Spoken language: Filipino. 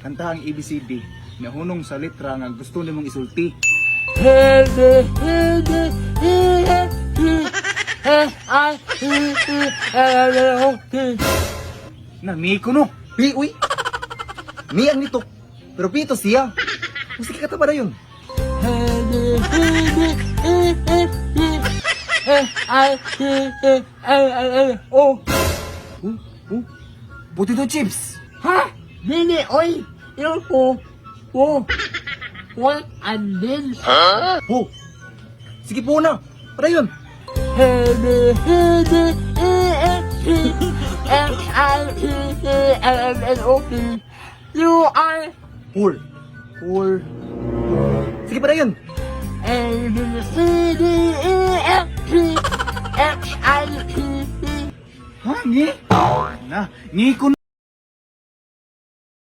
Kanta ang ABCD na hunong sa letra nga gusto nimong isulti. Na mi ko no. Pi, uy! Mi ang nito. Pero pito siya. Musti ka ba na yun? Oh, Oh, oh. Potato chips. ha? Nini, oy! Yung po, po, what and then, Oh. Sige po na. Para yun. You are Four. Four. Sige para yun. A B C D E F G H I J K Ha, ni? Na, ni ko